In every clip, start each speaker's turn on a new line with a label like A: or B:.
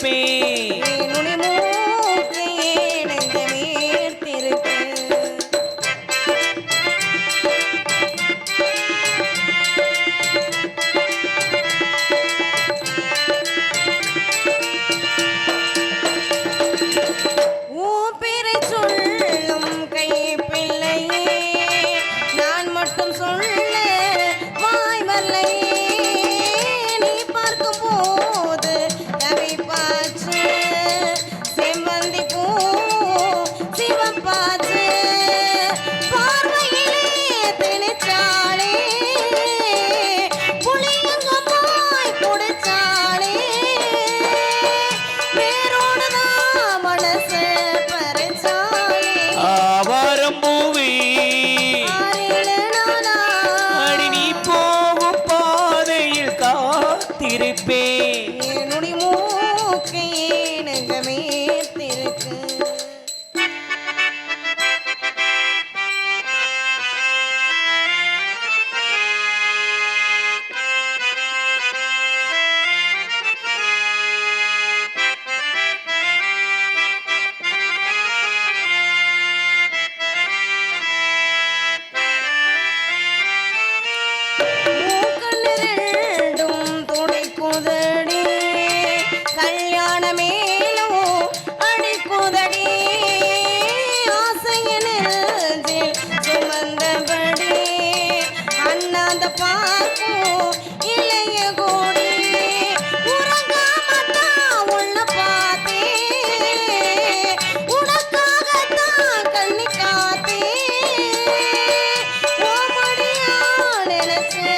A: காத்திருப்பேன்
B: நுனி மூக்கையே நெஞ்சமே சொல்ல நீ பார்க்கும் போ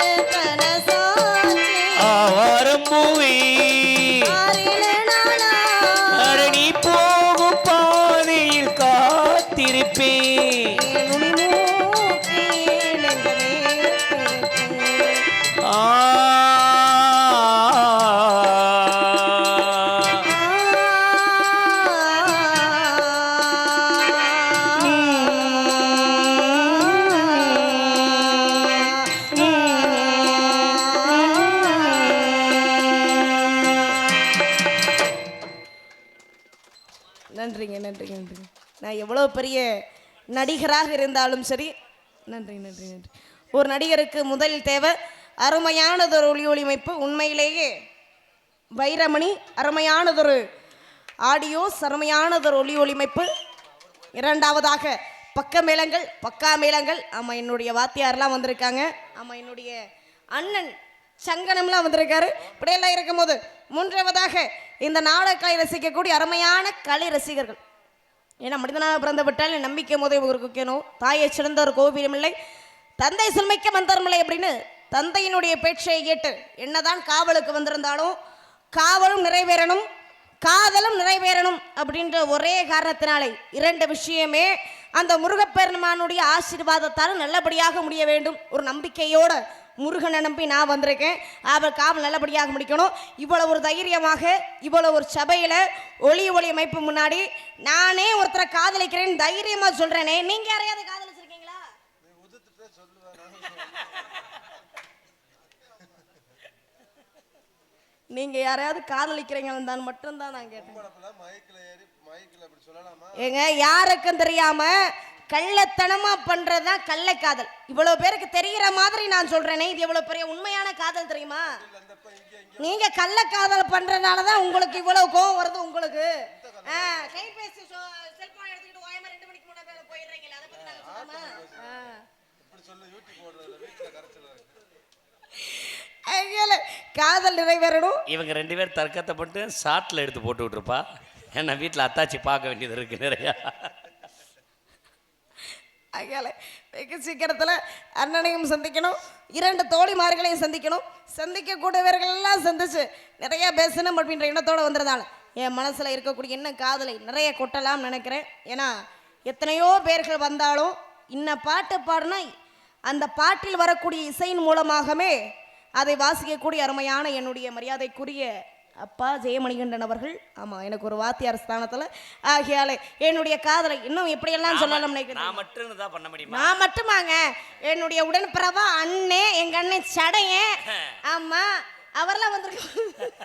A: Santa.
B: நன்றிங்க நன்றிங்க நன்றிங்க. நான் எவ்வளோ பெரிய நடிகராக இருந்தாலும் சரி நன்றி நன்றி நன்றி. ஒரு நடிகருக்கு முதல் தேவை அருமையானதொரு ஒளி ஒளிமைப்பு. உண்மையிலேயே வைரமணி அருமையானதொரு ஆடியோ அருமையானதொரு ஒளி ஒளிமைப்பு. இரண்டாவதாக பக்க மேளங்கள் பக்கா மேளங்கள். ஆமாம் என்னுடைய வாத்தியார்லாம் வந்திருக்காங்க. ஆமாம் என்னுடைய அண்ணன் சங்கனம்லாம் வந்திருக்காரு. இப்படியெல்லாம் இருக்கும்போது மூன்றாவதாக இந்த நாடகக்கலை ரசிக்கக்கூடிய அருமையான கலை ரசிகர்கள். ஏன்னா மனிதனாக பிறந்து விட்டால் நம்பிக்கை முதல் ஒரு தாயை சிறந்த ஒரு கோவிலும் இல்லை. தந்தை சுமைக்க மந்தரமில்லை அப்படின்னு தந்தையினுடைய பேச்சை கேட்டு என்னதான் காவலுக்கு வந்திருந்தாலும் காவலும் நிறைவேறணும் காதலும் நிறைவேறணும் அப்படின்ற ஒரே காரணத்தினாலே இரண்டு விஷயமே அந்த முருகப்பெருமானுடைய ஆசீர்வாதத்தால் நல்லபடியாக முடிய வேண்டும். ஒரு நம்பிக்கையோட முருகனை நம்பி நான் வந்திருக்கேன். அவர் காவல் நல்லபடியாக முடிக்கணும். இவ்வளோ ஒரு தைரியமாக இவ்வளோ ஒரு சபையில் ஒளி ஒளி அமைப்பு முன்னாடி நானே ஒருத்தரை காதலிக்கிறேன்னு தைரியமாக சொல்கிறேனே நீங்கள் யாரையாவது காதலி நீங்கள் யாரையாவது காதலிக்கிறீங்கன்னு தான் மட்டும்தான் நான் கேட்டேன். ஏங்க யாருக்கும் தெரியாம கள்ளத்தனமா பண்றதுதான் கள்ளக்காதல் இவ்வளவு பேருக்கு தெரியற மாதிரி நான் சொல்றேனே இது எவ்வளவு பெரிய உண்மையான காதல் தெரியுமா? நீங்க கள்ளக்காதல் பண்றதுனால தான் உங்களுக்கு இவ்வளவு கோவம் வருது உங்களுக்கு. கைபேசி செல்போன் எடுத்துக்கிட்டு காதல் நிறைவேறணும்.
A: இவங்க ரெண்டு பேர் தர்க்கத்தை பண்ணிட்டு ஷார்ட்ல எடுத்து போட்டு விட்டுருப்பா. ஏன்னா வீட்டில் அத்தாச்சி பார்க்க வேண்டியது இருக்கு நிறையா.
B: அதனால வெகு சீக்கிரத்தில் அண்ணனையும் சந்திக்கணும். இரண்டு தோழிமார்களையும் சந்திக்கணும். சந்திக்கக்கூடியவர்கள் எல்லாம் சந்திச்சு நிறைய பேசணும் அப்படின்ற எண்ணத்தோடு வந்ததால என் மனசில் இருக்கக்கூடிய என்ன காதலை நிறைய கொட்டலாம் நினைக்கிறேன். ஏன்னா எத்தனையோ பேர்கள் வந்தாலும் இன்ன பாட்டு பாடினா அந்த பாட்டில் வரக்கூடிய இசையின் மூலமாகவே அதை வாசிக்கக்கூடிய அருமையான என்னுடைய மரியாதைக்குரிய அப்பா ஜெயமணிகண்டன் அவர்கள். ஆமாம் எனக்கு ஒரு வாத்தியார் ஸ்தானத்தில் ஆகையாலே என்னுடைய காதலை இன்னும் எப்படியெல்லாம் சொல்லலாம் நினைக்கிறேன்
A: நான் மட்டும் தான் பண்ண முடியுமா?
B: நான் மட்டுமாங்க. என்னுடைய உடன்பிறவா அண்ணே எங்க அண்ணன் சடையன். ஆமா அவர்லாம் வந்திருக்க